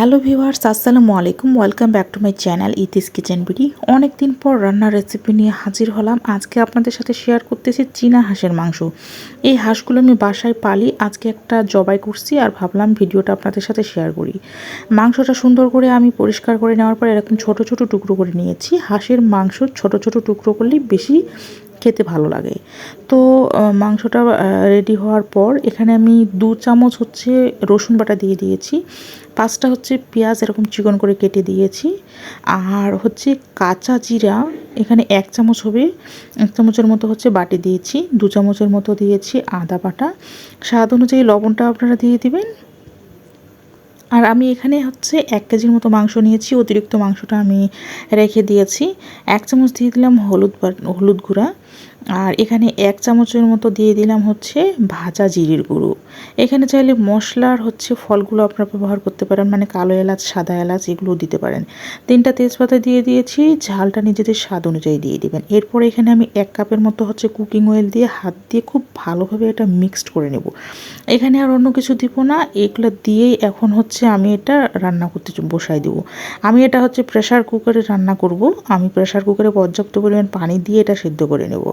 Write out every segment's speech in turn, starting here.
Hello viewers, আসসালামু আলাইকুম। Welcome back to my channel Iti's Kitchen BD. অনেক দিন পর রান্নার রেসিপি নিয়ে হাজির হলাম। আজকে আপনাদের সাথে শেয়ার করতেছি চীনা হাঁসের মাংস। এই হাঁসগুলো আমি বাসায় পালি, আজকে একটা জবাই করছি আর ভাবলাম ভিডিওটা আপনাদের সাথে শেয়ার করি। মাংসটা সুন্দর করে আমি পরিষ্কার করে নেওয়ার পর এরকম ছোট ছোট টুকরো করে নিয়েছি। হাঁসের মাংস ছোট ছোট টুকরো করলেই বেশি খেতে ভালো লাগে। তো মাংসটা রেডি হওয়ার পর এখানে আমি দু চামচ হচ্ছে রসুন বাটা দিয়ে দিয়েছি। পাঁচটা হচ্ছে পেঁয়াজ এরকম চিকন করে কেটে দিয়েছি। আর হচ্ছে কাঁচা জিরা, এখানে এক চামচ হবে। এক চামচের মতো হচ্ছে বাটি দিয়েছি। দু চামচের মতো দিয়েছি আদা বাটা। স্বাদ অনুযায়ী লবণটা আপনারা দিয়ে দিবেন। আর আমি এখানে হচ্ছে এক কেজির মতো মাংস নিয়েছি, অতিরিক্ত মাংসটা আমি রেখে দিয়েছি। এক চামচ দিয়ে দিলাম হলুদ হলুদ গুঁড়া। আর এখানে এক চামচের মতো দিয়ে দিলাম হচ্ছে ভাজা জিরির গুঁড়ো। এখানে চাইলে মশলার হচ্ছে ফলগুলো আপনারা ব্যবহার করতে পারেন মানে কালো এলাচ, সাদা এলাচ এগুলো দিতে পারেন। তিনটা তেজপাতা দিয়ে দিয়েছি, ঝালটা নিজেদের স্বাদ অনুযায়ী দিয়ে দিবেন। এরপর এখানে আমি এক কাপের মতো হচ্ছে কুকিং অয়েল দিয়ে হাত দিয়ে খুব ভালোভাবে এটা মিক্সড করে নেব। এখানে আর অন্য কিছু দিব না, এগুলো দিয়েই এখন হচ্ছে আমি এটা রান্না করতে বসাই দেবো। আমি এটা হচ্ছে প্রেশার কুকারে রান্না করব। আমি প্রেশার কুকারে পর্যাপ্ত পরিমাণ পানি দিয়ে এটা সেদ্ধ করে নেব।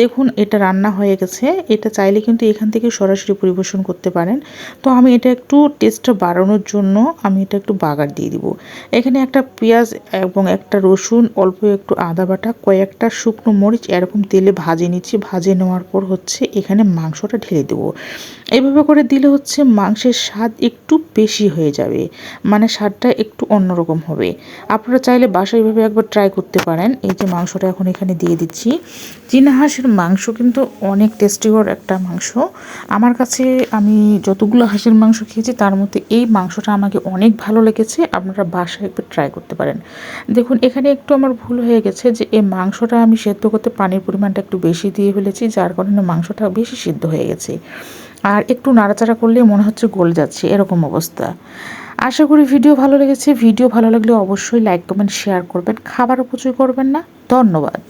দেখুন, এটা রান্না হয়ে গেছে। এটা চাইলে কিন্তু এখান থেকে সরাসরি পরিবেশন করতে পারেন। তো আমি এটা একটু টেস্টটা বাড়ানোর জন্য আমি এটা একটু বাগার দিয়ে দিব। এখানে একটা পেঁয়াজ এবং একটা রসুন, অল্প একটু আদা বাটা, কয়েকটা শুকনো মরিচ, এরকম তেলে ভাজে নিচ্ছি। ভাজে নেওয়ার পর হচ্ছে এখানে মাংসটা ঢেলে দেবো। এভাবে করে দিলে হচ্ছে মাংসের স্বাদ একটু বেশি হয়ে যাবে। মানে স্বাদটা একটু অন্যরকম হবে। আপনারা চাইলে বাসায় এইভাবে একবার ট্রাই করতে পারেন। এই যে মাংসটা এখন এখানে দিয়ে দিচ্ছি। চীনা হাঁসের মাংস কিন্তু অনেক টেস্টিকর একটা মাংস। আমার কাছে আমি যতগুলো হাঁসের মাংস খেয়েছি, তার মধ্যে এই মাংসটা আমাকে অনেক ভালো লেগেছে, আপনারা বাসায় একবার ট্রাই করতে পারেন। দেখুন, এখানে একটু আমার ভুল হয়ে গেছে যে এই মাংসটা আমি সেদ্ধ করতে পানির পরিমাণটা একটু বেশি দিয়ে ফেলেছি, যার কারণে মাংসটা বেশি সিদ্ধ হয়ে গেছে। আর একটু নাড়াচাড়া করলে মনে হচ্ছে গলে যাচ্ছে, এরকম অবস্থা। আশা করি ভিডিও ভালো লেগেছে। ভিডিও ভালো লাগলে অবশ্যই লাইক কমেন্ট শেয়ার করবেন। খাবার অপচয় করবেন না। ধন্যবাদ।